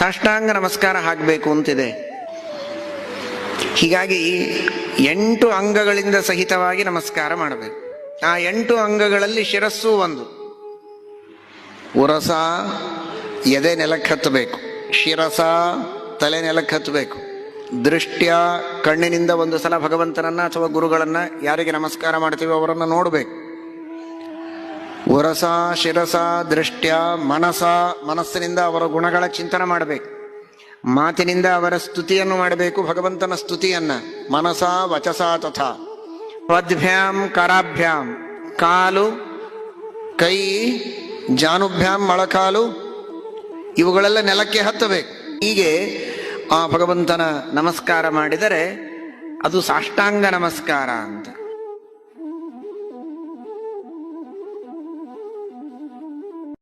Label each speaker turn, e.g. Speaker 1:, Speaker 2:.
Speaker 1: ಸಾಷ್ಟಾಂಗ ನಮಸ್ಕಾರ ಹಾಕಬೇಕು ಅಂತಿದೆ. ಹೀಗಾಗಿ ಎಂಟು ಅಂಗಗಳಿಂದ ಸಹಿತವಾಗಿ ನಮಸ್ಕಾರ ಮಾಡಬೇಕು. ಆ ಎಂಟು ಅಂಗಗಳಲ್ಲಿ ಶಿರಸ್ಸು ಒಂದು. ಉರಸ, ಎದೆ ನೆಲಕ್ಕೆ ಹತ್ತಬೇಕು ಶಿರಸ, ತಲೆ ನೆಲಕ್ಕೆ ಹತ್ತಬೇಕು ದೃಷ್ಟ್ಯ, ಕಣ್ಣಿನಿಂದ ಒಂದು ಸಲ ಭಗವಂತನನ್ನ ಅಥವಾ ಗುರುಗಳನ್ನ ಯಾರಿಗೆ ನಮಸ್ಕಾರ ಮಾಡ್ತೀವೋ ಅವರನ್ನು ನೋಡಬೇಕು. ಉರಸ ಶಿರಸ, ದೃಷ್ಟ್ಯ, ಮನಸ, ಮನಸ್ಸಿನಿಂದ ಅವರ ಗುಣಗಳ ಚಿಂತನೆ ಮಾಡಬೇಕು. ಮಾತಿನಿಂದ ಅವರ ಸ್ತುತಿಯನ್ನು ಮಾಡಬೇಕು, ಭಗವಂತನ ಸ್ತುತಿಯನ್ನ. ಮನಸ, ವಚಸ, ತಥಾ. ಪದ್ಭ್ಯಾಂ, ಕರಾಭ್ಯಾಂ. ಕಾಲು, ಕೈ, ಜಾನುಭ್ಯಾಂ, ಮೊಳಕಾಲು, ಇವುಗಳೆಲ್ಲ ನೆಲಕ್ಕೆ ಹತ್ತಬೇಕು. ಹೀಗೆ ಆ ಭಗವಂತನ ನಮಸ್ಕಾರ ಮಾಡಿದರೆ ಅದು ಸಾಷ್ಟಾಂಗ ನಮಸ್ಕಾರ ಅಂತ.